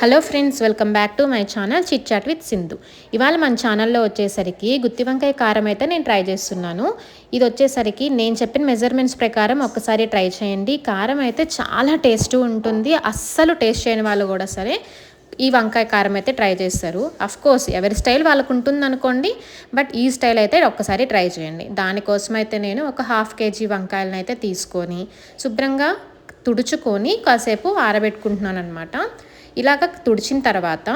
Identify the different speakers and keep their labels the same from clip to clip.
Speaker 1: Hello friends welcome back to my channel chit chat with Sindhu ఇవాళ మన ఛానల్లో వచ్చేసరికి గుత్తి వంకాయ కారం అయితే నేను ట్రై చేస్తున్నాను. ఇది వచ్చేసరికి నేను చెప్పిన మెజర్మెంట్స్ ప్రకారం ఒక్కసారి ట్రై చేయండి. కారం అయితే చాలా టేస్ట్ ఉంటుంది అస్సలు టేస్ట్ చేయని వాళ్ళు కూడా సరే ఈ వంకాయ కారం అయితే ట్రై చేస్తారు. అఫ్ కోర్స్ ఎవరి స్టైల్ వాళ్ళకు ఉంటుంది అనుకోండి బట్ ఈ స్టైల్ అయితే ఒక్కసారి ట్రై చేయండి. దానికోసం అయితే నేను ఒక హాఫ్ కేజీ వంకాయలను అయితే తీసుకొని శుభ్రంగా తుడుచుకొని కాసేపు ఆరబెట్టుకుంటున్నాను అనమాట ఇలాగ తుడిచిన తర్వాత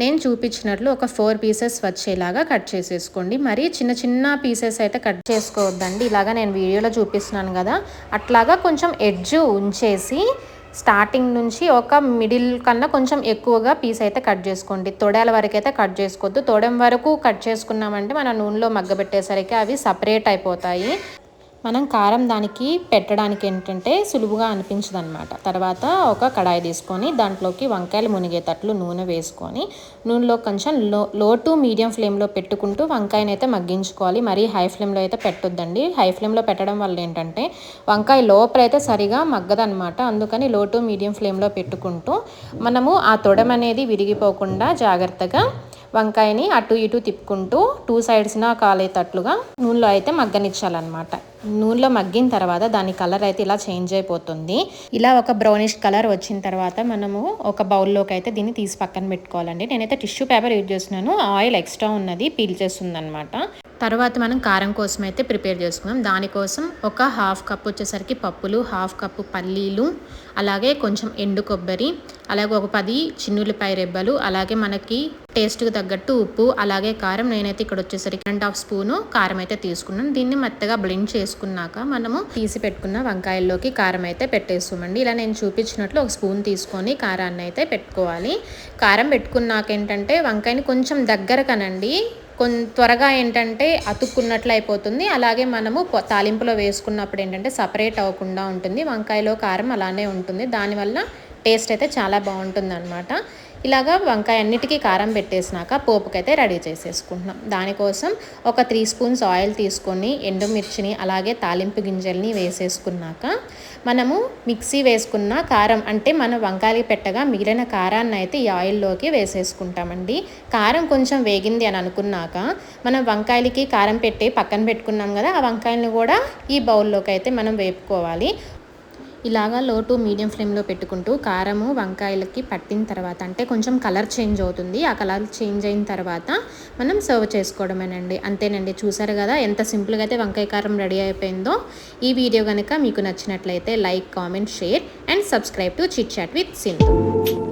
Speaker 1: నేను చూపించినట్లు ఒక ఫోర్ పీసెస్ వచ్చేలాగా కట్ చేసేసుకోండి. మరి చిన్న చిన్న పీసెస్ అయితే కట్ చేసుకోవద్దండి. ఇలాగా నేను వీడియోలో చూపిస్తున్నాను కదా. అట్లాగా కొంచెం ఎడ్జ్ ఉంచేసి స్టార్టింగ్ నుంచి ఒక మిడిల్ కన్నా కొంచెం ఎక్కువగా పీస్ అయితే కట్ చేసుకోండి. తొడల వరకు అయితే కట్ చేసుకోవద్దు. తొడెం వరకు కట్ చేసుకున్నామంటే మన నూనెలో మగ్గబెట్టేసరికి అవి సపరేట్ అయిపోతాయి. మనం కారం దానికి పెట్టడానికి ఏంటంటే సులువుగా అనిపించదనమాట తర్వాత ఒక కడాయి తీసుకొని దాంట్లోకి వంకాయలు మునిగేటట్లు నూనె వేసుకొని నూనెలో కొంచెం లో లో టు మీడియం ఫ్లేమ్లో పెట్టుకుంటూ వంకాయని అయితే మగ్గించుకోవాలి. మరీ హై ఫ్లేమ్లో అయితే పెట్టొద్దండి. హై ఫ్లేమ్లో పెట్టడం వల్ల ఏంటంటే వంకాయ లోపల అయితే సరిగా మగ్గదనమాట అందుకని లో టు మీడియం ఫ్లేమ్లో పెట్టుకుంటూ మనము ఆ తొడమనేది విరిగిపోకుండా జాగ్రత్తగా వంకాయని అటు ఇటు తిప్పుకుంటూ టూ సైడ్స్న కాలేటట్లుగా నూనెలో అయితే మగ్గనిచ్చాలన్నమాట. నూనెలో మగ్గిన తర్వాత దాని కలర్ అయితే ఇలా చేంజ్ అయిపోతుంది. ఇలా ఒక బ్రౌనిష్ కలర్ వచ్చిన తర్వాత మనము ఒక బౌల్లోకి అయితే దీన్ని తీసి పక్కన పెట్టుకోవాలండి. నేనైతే టిష్యూ పేపర్ యూజ్ చేస్తున్నాను. ఆయిల్ ఎక్స్ట్రా ఉన్నది పీల్ చేస్తుంది అనమాట తర్వాత మనం కారం కోసం అయితే ప్రిపేర్ చేసుకున్నాం దానికోసం ఒక హాఫ్ కప్ వచ్చేసరికి పప్పులు హాఫ్ కప్పు పల్లీలు అలాగే కొంచెం ఎండు కొబ్బరి అలాగే ఒక పది చిన్నులపాయ రెబ్బలు అలాగే మనకి టేస్ట్కి తగ్గట్టు ఉప్పు అలాగే కారం. నేనైతే ఇక్కడ వచ్చేసరికి రెండు హాఫ్ స్పూను కారం అయితే తీసుకున్నాను. దీన్ని మెత్తగా బ్లెండ్ చేసుకున్నాక మనము తీసి పెట్టుకున్న వంకాయల్లోకి కారం అయితే పెట్టేస్తామండి. ఇలా నేను చూపించినట్లు ఒక స్పూన్ తీసుకొని కారాన్ని అయితే పెట్టుకోవాలి. కారం పెట్టుకున్నాక ఏంటంటే వంకాయని కొంచెం దగ్గర కొం త్వరగా ఏంటంటే అతుక్కున్నట్లు అయిపోతుంది. అలాగే మనము తాలింపులో వేసుకున్నప్పుడు ఏంటంటే సపరేట్ అవ్వకుండా ఉంటుంది. వంకాయలో కారం అలానే ఉంటుంది. దానివల్ల టేస్ట్ అయితే చాలా బాగుంటుంది అనమాట ఇలాగా వంకాయ అన్నిటికీ కారం పెట్టేసినాక పోపుకైతే రెడీ చేసేసుకుంటున్నాం. దానికోసం ఒక త్రీ స్పూన్స్ ఆయిల్ తీసుకొని ఎండుమిర్చిని అలాగే తాలింపు గింజల్ని వేసేసుకున్నాక మనము మిక్సీ వేసుకున్న కారం అంటే మనం వంకాయలు పెట్టగా మిగిలిన కారాన్ని అయితే ఈ ఆయిల్లోకి వేసేసుకుంటామండి. కారం కొంచెం వేగింది అని అనుకున్నాక మనం వంకాయలకి కారం పెట్టి పక్కన పెట్టుకున్నాం కదా ఆ వంకాయలను కూడా ఈ బౌల్లోకి అయితే మనం వేపుకోవాలి. ఇలాగా లో టు మీడియం ఫ్లేమ్లో పెట్టుకుంటూ కారము వంకాయలకి పట్టిన తర్వాత అంటే కొంచెం కలర్ చేంజ్ అవుతుంది. ఆ కలర్ చేంజ్ అయిన తర్వాత మనం సర్వ్ చేసుకోవడమేనండి. అంతేనండి. చూసారు కదా ఎంత సింపుల్గా అయితే వంకాయ కారం రెడీ అయిపోయిందో. ఈ వీడియో కనుక మీకు నచ్చినట్లయితే like comment share and subscribe to chit chat with Sindhu